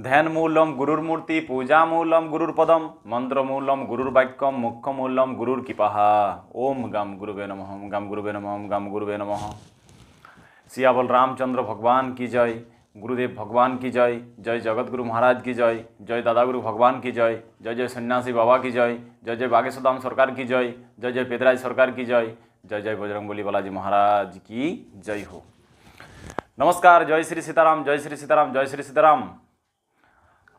ध्यानमूलम गुरुर्मूर्ति पूजा मूलम गुरुर्पदम मंत्रमूलम गुरुर्वाक्यम मुख्यमूलम गुरुर्किपह ओम गम गुरुवे नम ओम गम गुरुवे नम ओम गम गुरुवे नम सिया रामचंद्र भगवान की जय गुरुदेव भगवान की जय जय जगत गुरु महाराज की जय जय दादा गुरु भगवान की जय जय जय सन्यासी बाबा की जय जय जय बागेश्वर सरकार की जय जय जय पेदराज सरकार की जय जय जय बजरंगबली बालाजी महाराज की जय हो नमस्कार जय श्री सीताराम जय श्री सीताराम जय श्री सीताराम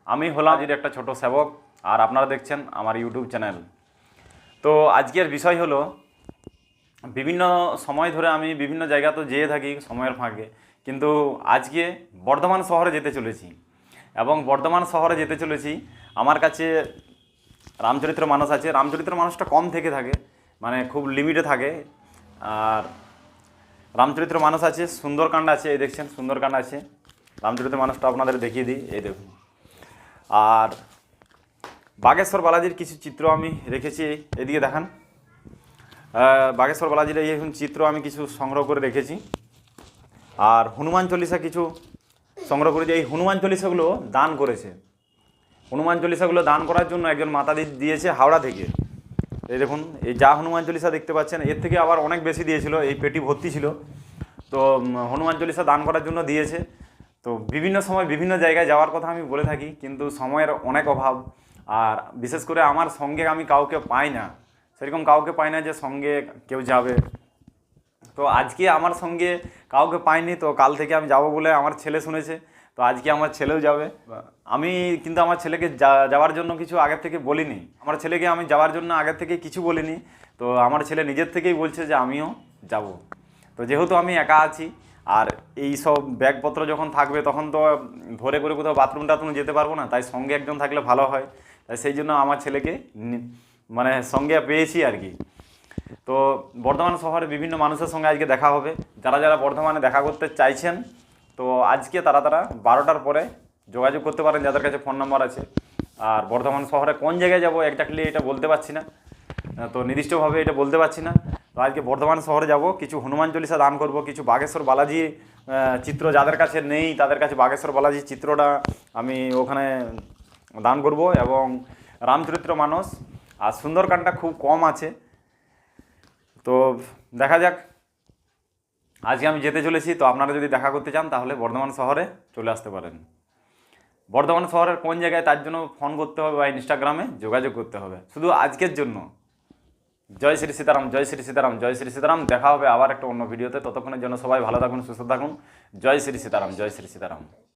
আমি হলাম আজির একটা ছোট সেবক, আর আপনারা দেখছেন আমার ইউটিউব চ্যানেল। তো আজকের বিষয় হলো, বিভিন্ন সময় ধরে আমি বিভিন্ন জায়গা তো যেয়ে থাকি সময়ের ফাঁকে, কিন্তু আজকে বর্ধমান শহরে যেতে চলেছি। এবং বর্ধমান শহরে যেতে চলেছি, আমার কাছে রামচরিত্র মানুষ আছে। রামচরিত্র মানুষটা কম থেকে থাকে মানে খুব লিমিটে থাকে। আর রামচরিত্র মানুষ আছে সুন্দরকাণ্ড আছে, এই দেখছেন সুন্দরকাণ্ড আছে। রামচরিত্র মানুষটা আপনাদের দেখিয়ে দিই, এই দেখুন। আর বাগেশ্বর বালাজির কিছু চিত্র আমি রেখেছি, এদিকে দেখান। বাগেশ্বর বালাজির এই চিত্র আমি কিছু সংগ্রহ করে রেখেছি। আর হনুমান চল্লিশা কিছু সংগ্রহ করেছি। এই হনুমান চল্লিশাগুলো দান করেছে। হনুমান চল্লিশাগুলো দান করার জন্য একজন মাতা দিয়েছে হাওড়া থেকে। এই দেখুন, এই যা হনুমান চল্লিশা দেখতে পাচ্ছেন, এর থেকে আবার অনেক বেশি দিয়েছিল, এই পেটি ভর্তি ছিল। তো হনুমান চল্লিশা দান করার জন্য দিয়েছে। তো বিভিন্ন সময় বিভিন্ন জায়গায় যাওয়ার কথা আমি বলে থাকি, কিন্তু সময়ের অনেক অভাব। আর বিশেষ করে আমার সঙ্গে আমি কাউকে পাই না। সেরকম কাউকে পাই না যে সঙ্গে কেউ যাবে। তো আজকে আমার সঙ্গে কাউকে পাইনি, তো কাল থেকে আমি যাব বলে আমার ছেলে শুনেছে। তো আজকে আমার ছেলেও যাবে। আমি কিন্তু আমার ছেলেকে যাওয়ার জন্য কিছু আগের থেকে বলিনি। আমার ছেলেকে আমি যাওয়ার জন্য আগের থেকে কিছু বলিনি। তো আমার ছেলে নিজের থেকেই বলছে যে আমিও যাব। তো যেহেতু আমি একা আছি আর এই সব ব্যাগপত্র যখন থাকবে, তখন তো ধরে করে কোথাও বাথরুম টাথরুম যেতে পারব না। তাই সঙ্গে একজন থাকলে ভালো হয়। তাই সেই জন্য আমার ছেলেকে মানে সঙ্গে পেয়েছি আর কি। তো বর্ধমান শহরে বিভিন্ন মানুষের সঙ্গে আজকে দেখা হবে। যারা যারা বর্ধমানে দেখা করতে চাইছেন, তো আজকে তারা তারা বারোটার পরে যোগাযোগ করতে পারেন, যাদের কাছে ফোন নাম্বার আছে। আর বর্ধমান শহরে কোন জায়গায় যাব একজাক্টলি এটা বলতে পারছি না। তো নির্দিষ্টভাবে এটা বলতে পারছি না। তো আজকে বর্ধমান শহরে যাব। কিছু হনুমান চল্লিশা দান করব, কিছু বাগেশ্বর বালাজি চিত্র যাদের কাছে নেই, তাদের কাছে বাগেশ্বর বালাজি চিত্রটা আমি ওখানে দান করব এবং রামচরিত্র মানস। আর সুন্দরকাণ্ডটা খুব কম আছে। তো দেখা যাক। আজকে আমি যেতে চলেছি, তো আপনারা যদি দেখা করতে চান, তাহলে বর্ধমান শহরে চলে আসতে পারেন। বর্ধমান শহরের কোন জায়গায় তার জন্য ফোন করতে হবে বা ইনস্টাগ্রামে যোগাযোগ করতে হবে? শুধু আজকের জন্য। জয় শ্রী সীতারাম, জয় শ্রী সীতারাম, জয় শ্রী সীতারাম। দেখা হবে আবার একটা অন্য ভিডিওতে। ততক্ষণের জন্য সবাই ভালো থাকুন, সুস্থ থাকুন। জয় শ্রী সীতারাম, জয় শ্রী সীতারাম।